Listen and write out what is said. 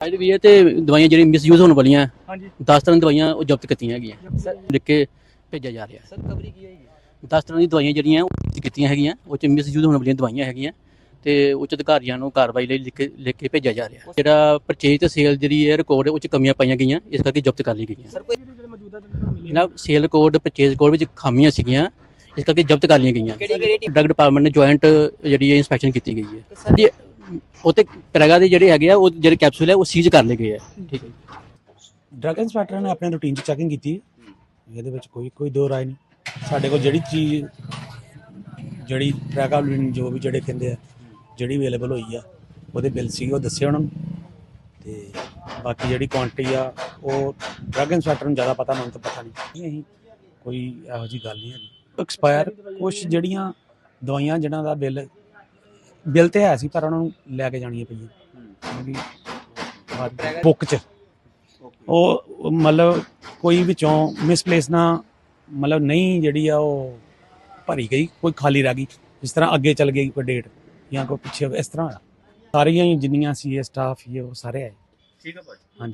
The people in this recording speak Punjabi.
ਅੱਜ ਵੀ ਇਹ ਤੇ ਦਵਾਈਆਂ ਜਿਹੜੀਆਂ ਮਿਸਯੂਜ਼ ਹੋਣ ਵਾਲੀਆਂ ਹਾਂਜੀ। 10 ਤਰ੍ਹਾਂ ਦੀਆਂ ਦਵਾਈਆਂ ਉਹ ਜ਼ਬਤ ਕੀਤੀਆਂ ਹੈਗੀਆਂ। ਲਿਖ ਕੇ ਭੇਜਿਆ ਜਾ ਰਿਹਾ। ਸਰ ਕਵਰੀ ਕੀ ਹੈ ਜੀ? 10 ਤਰ੍ਹਾਂ ਦੀਆਂ ਦਵਾਈਆਂ ਜਿਹੜੀਆਂ ਉਹ ਜ਼ਬਤ ਕੀਤੀਆਂ ਹੈਗੀਆਂ ਉਹ ਚ ਮਿਸਯੂਜ਼ ਹੋਣ ਵਾਲੀਆਂ ਦਵਾਈਆਂ ਹੈਗੀਆਂ ਤੇ ਉੱਚ ਅਧਿਕਾਰੀਆਂ ਨੂੰ ਕਾਰਵਾਈ ਲਈ ਲਿਖ ਕੇ ਲਿਖ ਕੇ ਭੇਜਿਆ ਜਾ ਰਿਹਾ। ਜਿਹੜਾ ਪਰਚੇਜ ਤੇ ਸੇਲ ਜਿਹੜੀ ਹੈ ਰਿਕਾਰਡ ਉਹ ਚ ਕਮੀਆਂ ਪਾਈਆਂ ਗਈਆਂ ਇਸ ਕਰਕੇ ਜ਼ਬਤ ਕਰ ਲਈ ਗਈਆਂ। ਸਰ ਕੋਈ ਜਿਹੜੇ ਮੌਜੂਦਾ ਜਨਾਬ ਸੇਲ ਕੋਡ ਪਰਚੇਜ ਕੋਡ ਵਿੱਚ ਖਾਮੀਆਂ ਸੀਗੀਆਂ ਇਸ ਕਰਕੇ ਜ਼ਬਤ ਕਰ ਲਈਆਂ ਗਈਆਂ। ਡਰਗ ਡਿਪਾਰਟਮੈਂਟ ਨੇ ਜੁਆਇੰਟ ਜਿਹੜੀ ਹੈ ਇਨਸਪੈਕਸ਼ਨ ਕੀਤੀ ਗਈ ਹੈ। ਉਹ ਤੇ ਪ੍ਰਗਾ ਦੇ ਜਿਹੜੇ ਹੈਗੇ ਆ, ਉਹ ਜਿਹੜੇ ਕੈਪਸੂਲ ਹੈ ਉਹ ਸੀਜ਼ ਕਰ ਲਏ ਗਏ ਆ। ਠੀਕ ਹੈ ਜੀ। ਡਰਗ ਇੰਸਪੈਕਟਰ ਨੇ ਆਪਣੇ ਰੂਟੀਨ ਚ ਚੈਕਿੰਗ ਕੀਤੀ। ਹੈ। ਇਹਦੇ ਵਿੱਚ ਕੋਈ ਕੋਈ ਦੋ ਰਾਏ ਨਹੀਂ। ਸਾਡੇ ਕੋਲ ਜਿਹੜੀ ਚੀਜ਼, ਜਿਹੜੀ ਪ੍ਰੈਗਾਬਲਿਨ ਜੋ ਵੀ ਜਿਹੜੇ ਕਹਿੰਦੇ ਆ, ਜਿਹੜੀ ਅਵੇਲੇਬਲ ਹੋਈ ਆ, ਉਹਦੇ ਬਿੱਲ ਸੀ ਉਹ ਦੱਸੇ ਉਹਨਾਂ ਨੂੰ। ਤੇ ਬਾਕੀ ਜਿਹੜੀ ਕੁਆਂਟੀਟੀ ਆ, ਉਹ ਡਰਗ ਇੰਸਪੈਕਟਰ ਨੂੰ ਜ਼ਿਆਦਾ ਪਤਾ, ਮੈਨੂੰ ਤਾਂ ਪਤਾ ਨਹੀਂ। ਅਸੀਂ ਕੋਈ ਇਹੋ ਜੀ ਗੱਲ ਨਹੀਂ ਹੈਗੀ। ਐਕਸਪਾਇਰ ਕੁਝ ਜਿਹੜੀਆਂ ਦਵਾਈਆਂ, ਜਿਨ੍ਹਾਂ ਦਾ ਬਿੱਲ ਬਿੱਲ ਤੇ ਹੈ ਸੀ ਪਰ ਉਹਨਾਂ ਨੂੰ ਲੈ ਕੇ ਜਾਣੀਆਂ ਪਈਆਂ ਬੁੱਕ ਚ। ਉਹ ਮਤਲਬ ਕੋਈ ਵਿੱਚੋਂ ਮਿਸਪਲੇਸ ਨਾ ਮਤਲਬ ਨਹੀਂ ਜਿਹੜੀ ਆ ਉਹ ਭਰੀ ਗਈ ਕੋਈ ਖਾਲੀ ਰਹਿ ਗਈ। ਜਿਸ ਤਰ੍ਹਾਂ ਅੱਗੇ ਚੱਲ ਗਈ ਕੋਈ ਡੇਟ ਜਾਂ ਕੋਈ ਪਿੱਛੇ ਇਸ ਤਰ੍ਹਾਂ ਸਾਰੀਆਂ ਹੀ ਜਿੰਨੀਆਂ ਸੀ ਇਹ ਸਟਾਫ ਇਹ ਉਹ ਸਾਰੇ ਆਏ। ਠੀਕ ਹੈ ਭਾਈ